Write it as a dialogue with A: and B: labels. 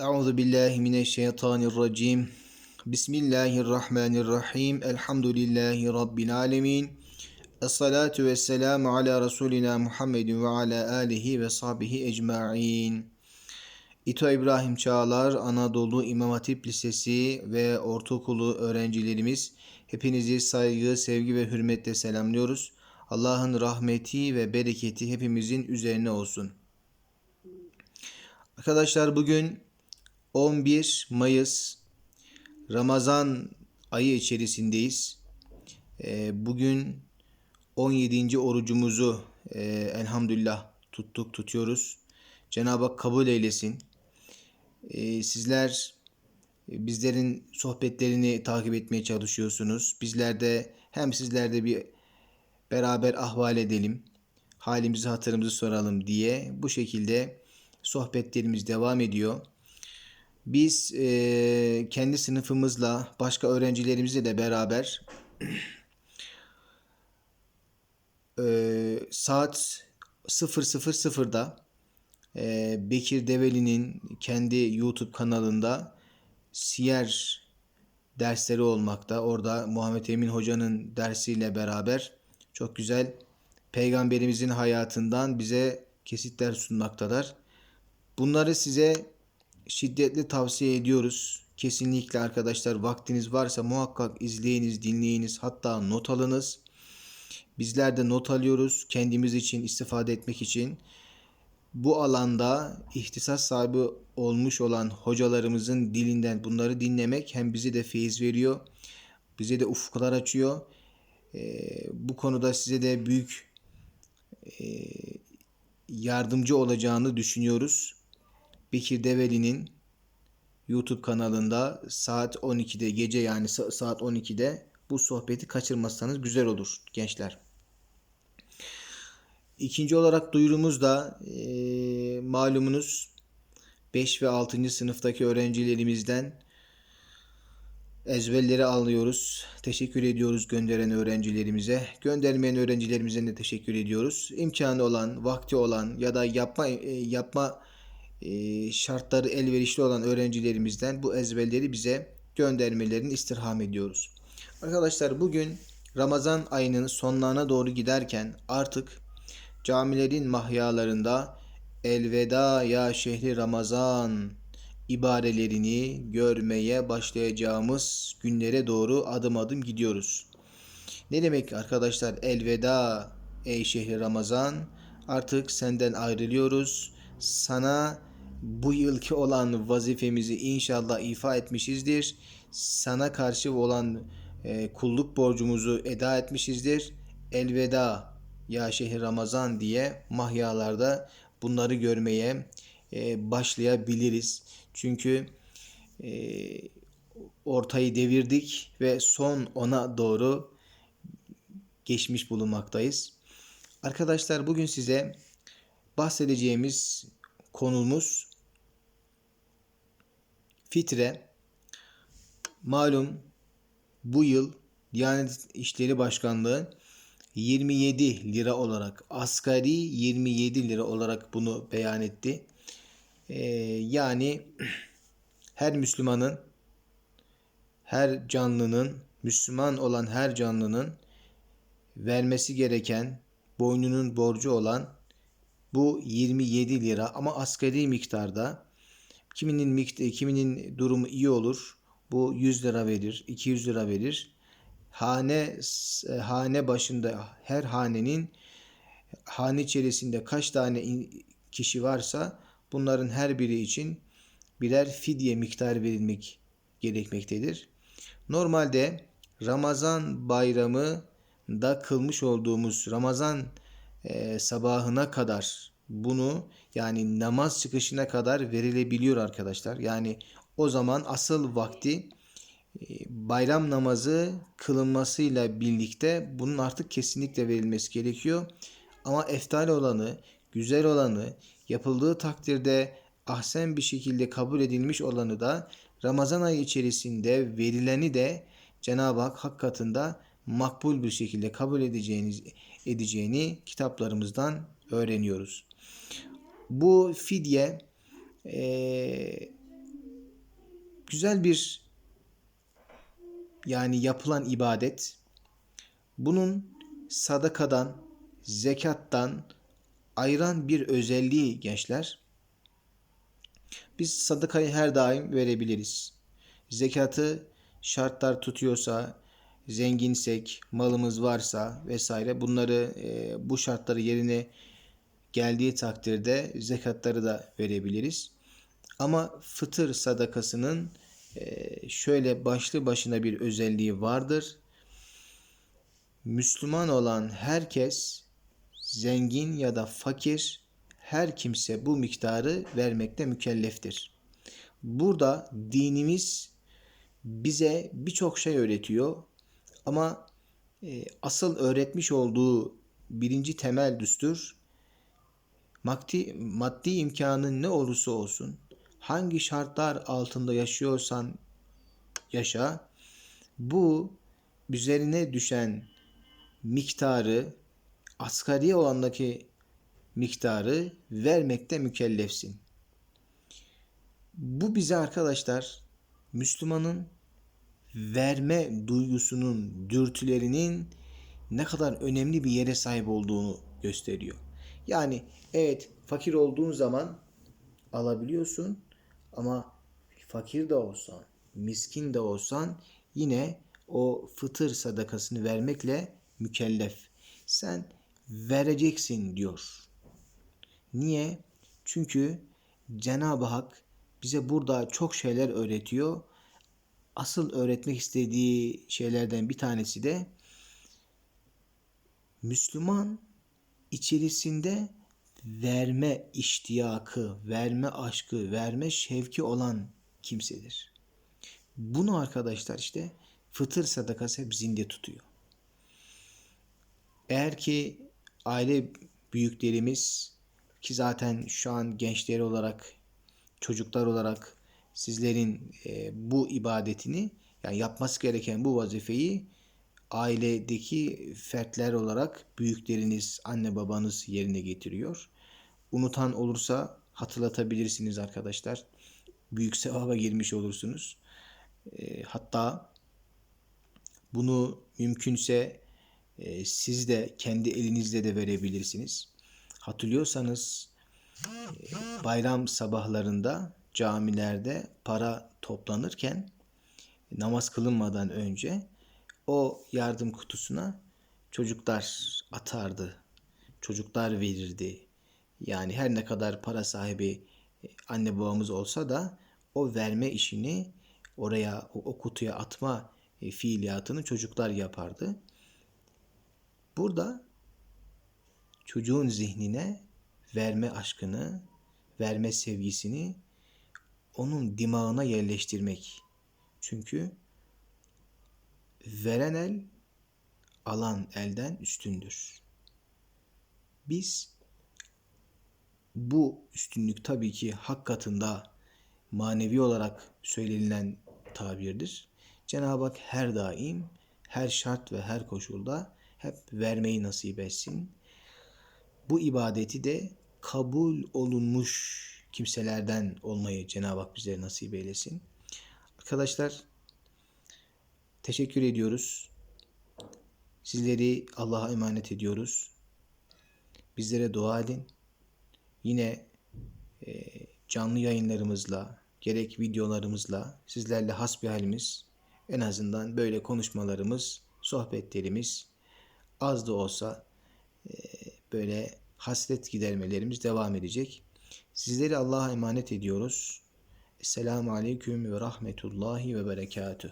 A: Euzu billahi mineşşeytanirracim. Bismillahirrahmanirrahim. Elhamdülillahi rabbil alamin. Essalatu vesselamu ala Resulina Muhammedin ve ala alihi ve sahbihi ecmaîn. İto İbrahim Çağlar Anadolu İmam Hatip Lisesi ve Ortaokulu öğrencilerimiz hepinizi saygı, sevgi ve hürmetle selamlıyoruz. Allah'ın rahmeti ve bereketi hepimizin üzerine olsun. Arkadaşlar bugün 11 Mayıs Ramazan ayı içerisindeyiz. Ee, bugün 17. orucumuzu e, elhamdülillah tuttuk tutuyoruz. Cenab-ı Hak kabul eylesin. Ee, sizler e, bizlerin sohbetlerini takip etmeye çalışıyorsunuz. Bizler de hem sizlerde bir beraber ahval edelim. Halimizi hatırımızı soralım diye bu şekilde sohbetlerimiz devam ediyor. Biz e, kendi sınıfımızla başka öğrencilerimizle de beraber e, saat 00.00'da e, Bekir Develi'nin kendi YouTube kanalında siyer dersleri olmakta. Orada Muhammed Emin Hoca'nın dersiyle beraber çok güzel peygamberimizin hayatından bize kesitler sunmaktalar. Bunları size şiddetle tavsiye ediyoruz. Kesinlikle arkadaşlar vaktiniz varsa muhakkak izleyiniz, dinleyiniz, hatta not alınız. Bizler de not alıyoruz kendimiz için, istifade etmek için. Bu alanda ihtisas sahibi olmuş olan hocalarımızın dilinden bunları dinlemek hem bize de feyiz veriyor, bize de ufuklar açıyor. Ee, bu konuda size de büyük e, yardımcı olacağını düşünüyoruz. Bekir Develi'nin YouTube kanalında saat 12'de gece yani saat 12'de bu sohbeti kaçırmazsanız güzel olur gençler. İkinci olarak duyurumuz da e, malumunuz 5 ve 6. sınıftaki öğrencilerimizden ezberleri alıyoruz. Teşekkür ediyoruz gönderen öğrencilerimize. Göndermeyen öğrencilerimize de teşekkür ediyoruz. İmkanı olan, vakti olan ya da yapma e, yapma şartları elverişli olan öğrencilerimizden bu ezberleri bize göndermelerini istirham ediyoruz. Arkadaşlar bugün Ramazan ayının sonlarına doğru giderken artık camilerin mahyalarında elveda ya şehri Ramazan ibarelerini görmeye başlayacağımız günlere doğru adım adım gidiyoruz. Ne demek arkadaşlar elveda ey şehri Ramazan artık senden ayrılıyoruz. Sana bu yılki olan vazifemizi inşallah ifa etmişizdir. Sana karşı olan e, kulluk borcumuzu eda etmişizdir. Elveda ya şehir Ramazan diye mahyalarda bunları görmeye e, başlayabiliriz. Çünkü e, ortayı devirdik ve son ona doğru geçmiş bulunmaktayız. Arkadaşlar bugün size bahsedeceğimiz konumuz fitre. Malum bu yıl Diyanet İşleri Başkanlığı 27 lira olarak asgari 27 lira olarak bunu beyan etti. Ee, yani her Müslümanın her canlının Müslüman olan her canlının vermesi gereken boynunun borcu olan bu 27 lira ama asgari miktarda kiminin miktarı, kiminin durumu iyi olur. Bu 100 lira verir, 200 lira verir. Hane e, hane başında her hanenin hane içerisinde kaç tane kişi varsa bunların her biri için birer fidye miktarı verilmek gerekmektedir. Normalde Ramazan bayramı da kılmış olduğumuz Ramazan e, sabahına kadar bunu yani namaz çıkışına kadar verilebiliyor arkadaşlar. Yani o zaman asıl vakti e, bayram namazı kılınmasıyla birlikte bunun artık kesinlikle verilmesi gerekiyor. Ama eftal olanı, güzel olanı, yapıldığı takdirde ahsen bir şekilde kabul edilmiş olanı da Ramazan ayı içerisinde verileni de Cenab-ı Hak hak katında makbul bir şekilde kabul edeceğiniz edeceğini kitaplarımızdan öğreniyoruz. Bu fidye e, güzel bir yani yapılan ibadet bunun sadakadan, zekattan ayıran bir özelliği gençler. Biz sadakayı her daim verebiliriz. Zekatı şartlar tutuyorsa, zenginsek, malımız varsa vesaire bunları e, bu şartları yerine geldiği takdirde zekatları da verebiliriz. Ama fıtır sadakasının e, şöyle başlı başına bir özelliği vardır. Müslüman olan herkes zengin ya da fakir her kimse bu miktarı vermekte mükelleftir. Burada dinimiz bize birçok şey öğretiyor ama e, asıl öğretmiş olduğu birinci temel düstur maddi, maddi imkanın ne olursa olsun hangi şartlar altında yaşıyorsan yaşa bu üzerine düşen miktarı asgari olandaki miktarı vermekte mükellefsin. Bu bize arkadaşlar Müslümanın verme duygusunun, dürtülerinin ne kadar önemli bir yere sahip olduğunu gösteriyor. Yani evet fakir olduğun zaman alabiliyorsun ama fakir de olsan, miskin de olsan yine o fıtır sadakasını vermekle mükellef. Sen vereceksin diyor. Niye? Çünkü Cenab-ı Hak bize burada çok şeyler öğretiyor. Asıl öğretmek istediği şeylerden bir tanesi de Müslüman içerisinde verme iştiyakı, verme aşkı, verme şevki olan kimsedir. Bunu arkadaşlar işte fıtır sadakası hep zinde tutuyor. Eğer ki aile büyüklerimiz ki zaten şu an gençleri olarak, çocuklar olarak sizlerin e, bu ibadetini yani yapması gereken bu vazifeyi ailedeki fertler olarak büyükleriniz, anne babanız yerine getiriyor. Unutan olursa hatırlatabilirsiniz arkadaşlar. Büyük sevaba girmiş olursunuz. E, hatta bunu mümkünse e, siz de kendi elinizle de verebilirsiniz. Hatırlıyorsanız e, bayram sabahlarında camilerde para toplanırken namaz kılınmadan önce o yardım kutusuna çocuklar atardı. Çocuklar verirdi. Yani her ne kadar para sahibi e, anne babamız olsa da o verme işini oraya o, o kutuya atma e, fiiliyatını çocuklar yapardı. Burada çocuğun zihnine verme aşkını, verme sevgisini onun dimağına yerleştirmek. Çünkü veren el alan elden üstündür. Biz bu üstünlük tabii ki hak katında manevi olarak söylenilen tabirdir. Cenab-ı Hak her daim, her şart ve her koşulda hep vermeyi nasip etsin. Bu ibadeti de kabul olunmuş kimselerden olmayı Cenab-ı Hak bize nasip eylesin. Arkadaşlar teşekkür ediyoruz. Sizleri Allah'a emanet ediyoruz. Bizlere dua edin. Yine e, canlı yayınlarımızla, gerek videolarımızla sizlerle hasbihalimiz en azından böyle konuşmalarımız, sohbetlerimiz az da olsa e, böyle hasret gidermelerimiz devam edecek. Sizleri Allah'a emanet ediyoruz. Esselamu Aleyküm ve Rahmetullahi ve Berekatüh.